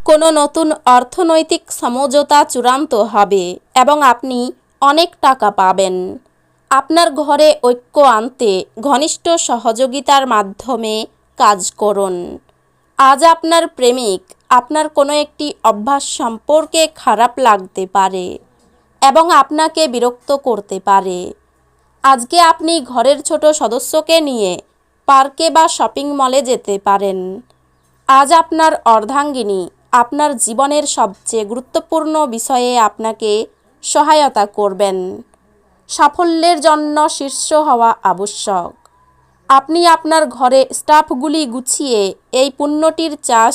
কোনো নতুন অর্থনৈতিক সমঝোতা চূড়ান্ত হবে এবং আপনি অনেক টাকা পাবেন। আপনার ঘরে ঐক্য আনতে ঘনিষ্ঠ সহযোগিতার মাধ্যমে কাজ করুন। আজ আপনার প্রেমিক, আপনার কোনো একটি অভ্যাস সম্পর্কে খারাপ লাগতে পারে এবং আপনাকে বিরক্ত করতে পারে। আজকে আপনি ঘরের ছোট সদস্যকে নিয়ে পার্কে বা শপিং মলে যেতে পারেন। আজ আপনার অর্ধাঙ্গিনী আপনার জীবনের সবচেয়ে গুরুত্বপূর্ণ বিষয়ে আপনাকে সহায়তা করবেন। সাফল্যের জন্য শীর্ষ হওয়া আবশ্যক। আপনি আপনার ঘরে স্টাফগুলি গুছিয়ে এই পণ্যটির চাষ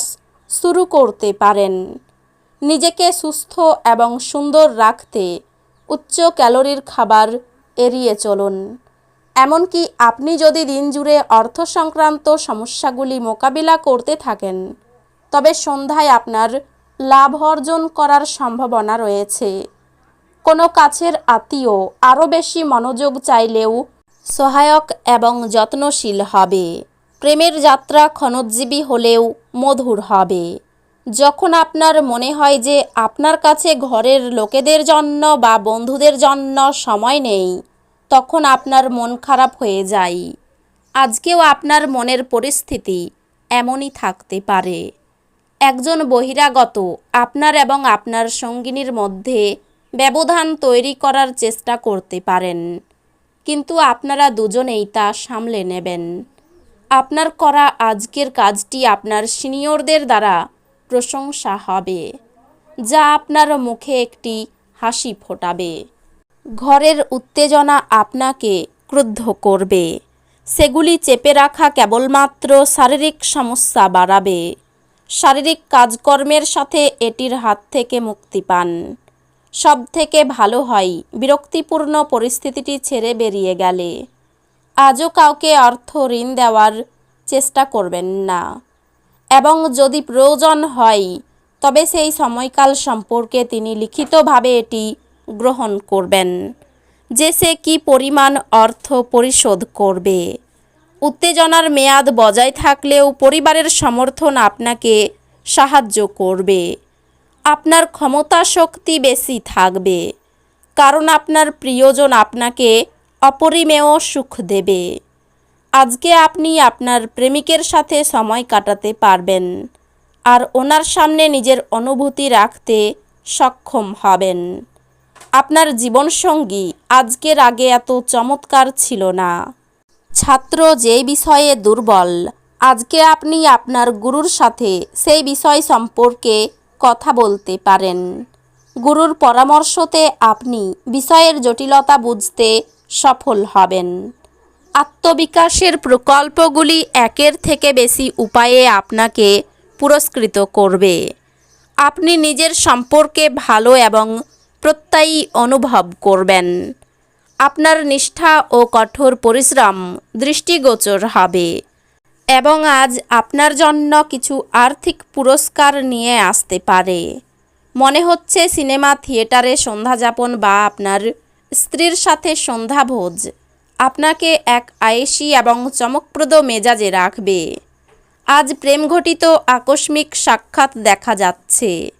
শুরু করতে পারেন। নিজেকে সুস্থ এবং সুন্দর রাখতে উচ্চ ক্যালোরির খাবার এড়িয়ে চলুন। এমনকি আপনি যদি দিন জুড়ে অর্থ সংক্রান্ত সমস্যাগুলি মোকাবিলা করতে থাকেন তবে সন্ধ্যায় আপনার লাভ অর্জন করার সম্ভাবনা রয়েছে। কোনো কাছের আত্মীয় আরও বেশি মনোযোগ চাইলেও সহায়ক এবং যত্নশীল হবে। প্রেমের যাত্রা ক্ষণোজ্জীবী হলেও মধুর হবে। যখন আপনার মনে হয় যে আপনার কাছে ঘরের লোকেদের জন্য বা বন্ধুদের জন্য সময় নেই, তখন আপনার মন খারাপ হয়ে যায়। আজকেও আপনার মনের পরিস্থিতি এমনই থাকতে পারে। একজন বহিরাগত, আপনার এবং আপনার সঙ্গিনীর মধ্যে ব্যবধান তৈরি করার চেষ্টা করতে পারেন। কিন্তু আপনারা দুজনেই তা সামলে নেবেন। আপনার করা আজকের কাজটি আপনার সিনিয়রদের দ্বারা প্রশংসা হবে, যা আপনার মুখে একটি হাসি ফোটাবে। ঘরের উত্তেজনা আপনাকে ক্রুদ্ধ করবে। সেগুলি চেপে রাখা কেবলমাত্র শারীরিক সমস্যা বাড়াবে। শারীরিক কাজকর্মের সাথে এটির হাত থেকে মুক্তি পান। সব থেকে ভালো হয় বিরক্তিপূর্ণ পরিস্থিতিটি ছেড়ে বেরিয়ে গেলে। আজও কাউকে অর্থ ঋণ দেওয়ার চেষ্টা করবেন না। এবং যদি প্রয়োজন হয়, তবে সেই সময়কাল সম্পর্কে তিনি লিখিতভাবে এটি গ্রহণ করবেন যে সে কী পরিমাণ অর্থ পরিশোধ করবে। উত্তেজনার মেয়াদ বজায় থাকলেও পরিবারের সমর্থন আপনাকে সাহায্য করবে। আপনার ক্ষমতা শক্তি বেশি থাকবে। কারণ আপনার প্রিয়জন আপনাকে অপরিমেয় সুখ দেবে। আজকে আপনি আপনার প্রেমিকের সাথে সময় কাটাতে পারবেন আর ওনার সামনে নিজের অনুভূতি রাখতে সক্ষম হবেন। আপনার জীবনসঙ্গী আজকের আগে এত চমৎকার ছিল না। ছাত্র যেই বিষয়ে দুর্বল, আজকে আপনি আপনার গুরুর সাথে সেই বিষয় সম্পর্কে কথা বলতে পারেন। গুরুর পরামর্শতে আপনি বিষয়ের জটিলতা বুঝতে সফল হবেন। আত্মবিকাশের প্রকল্পগুলি একের থেকে বেশি উপায়ে আপনাকে পুরস্কৃত করবে। আপনি নিজের সম্পর্কে ভালো এবং প্রত্যয়ী অনুভব করবেন। আপনার নিষ্ঠা ও কঠোর পরিশ্রম দৃষ্টিগোচর হবে। এবং আজ আপনার জন্য কিছু আর্থিক পুরস্কার নিয়ে আসতে পারে। মনে হচ্ছে সিনেমা থিয়েটারে সন্ধ্যাযাপন বা আপনার স্ত্রীর সাথে সন্ধ্যাভোজ আপনাকে এক আয়েসি এবং চমকপ্রদ মেজাজে রাখবে। আজ প্রেমঘটিত আকস্মিক সাক্ষাৎ দেখা যাচ্ছে।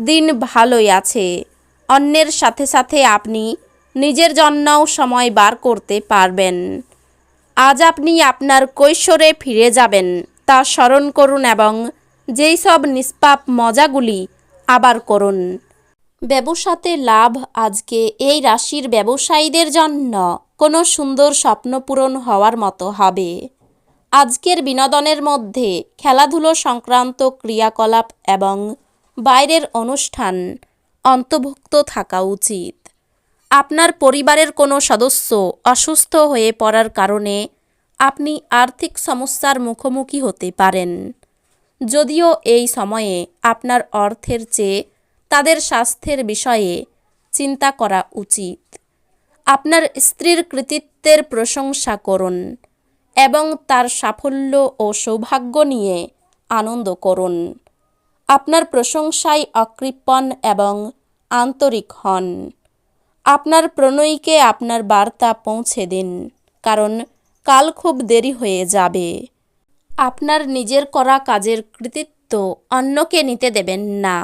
দিন ভালোই আছে। অন্যের সাথে সাথে আপনি নিজের জন্যও সময় বার করতে পারবেন। আজ আপনি আপনার কৈশোরে ফিরে যাবেন, তা স্মরণ করুন এবং যেই সব নিষ্পাপ মজাগুলি আবার করুন। ব্যবসাতে লাভ আজকে এই রাশির ব্যবসায়ীদের জন্য কোনো সুন্দর স্বপ্ন পূরণ হওয়ার মতো হবে। আজকের বিনোদনের মধ্যে খেলাধুলো সংক্রান্ত ক্রিয়াকলাপ এবং বাইরের অনুষ্ঠান অন্তর্ভুক্ত থাকা উচিত। আপনার পরিবারের কোনো সদস্য অসুস্থ হয়ে পড়ার কারণে আপনি আর্থিক সমস্যার মুখোমুখি হতে পারেন। যদিও এই সময়ে আপনার অর্থের চেয়ে তাদের স্বাস্থ্যের বিষয়ে চিন্তা করা উচিত। আপনার স্ত্রীর কৃতিত্বের প্রশংসা করুন এবং তার সাফল্য ও সৌভাগ্য নিয়ে আনন্দ করুন। আপনার প্রশংসায় অকৃপণ এবং আন্তরিক হন। আপনার প্রণয়ীকে আপনার বার্তা পৌঁছে দিন, কারণ কাল খুব দেরি হয়ে যাবে। আপনার নিজের করা কাজের কৃতিত্ব অন্যকে নিতে দেবেন না।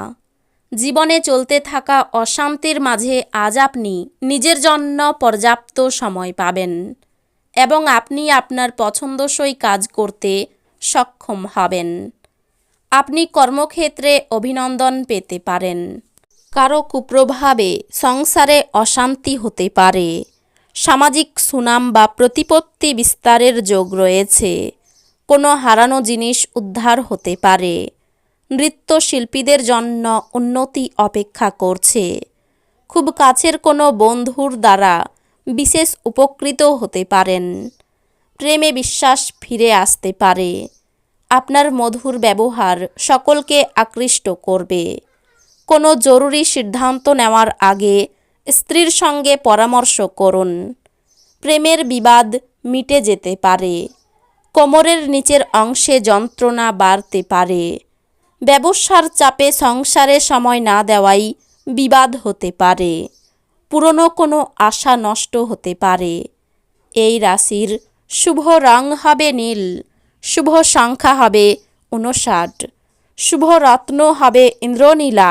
জীবনে চলতে থাকা অশান্তির মাঝে আজ আপনি নিজের জন্য পর্যাপ্ত সময় পাবেন এবং আপনি আপনার পছন্দসই কাজ করতে সক্ষম হবেন। আপনি কর্মক্ষেত্রে অভিনন্দন পেতে পারেন। কারও কুপ্রভাবে সংসারে অশান্তি হতে পারে। সামাজিক সুনাম বা প্রতিপত্তি বিস্তারের যোগ রয়েছে। কোনো হারানো জিনিস উদ্ধার হতে পারে। নৃত্যশিল্পীদের জন্য উন্নতি অপেক্ষা করছে। খুব কাছের কোনো বন্ধুর দ্বারা বিশেষ উপকৃত হতে পারেন। প্রেমে বিশ্বাস ফিরে আসতে পারে। আপনার মধুর ব্যবহার সকলকে আকৃষ্ট করবে। কোনো জরুরি সিদ্ধান্ত নেওয়ার আগে স্ত্রীর সঙ্গে পরামর্শ করুন। প্রেমের বিবাদ মিটে যেতে পারে। কোমরের নিচের অংশে যন্ত্রণা বাড়তে পারে। ব্যবসার চাপে সংসারে সময় না দেওয়াই বিবাদ হতে পারে। পুরনো কোনো আশা নষ্ট হতে পারে। এই রাশির শুভ রং হবে নীল, শুভ সংখ্যা হবে উনষাট শুভ রত্ন হবে ইন্দ্রনীলা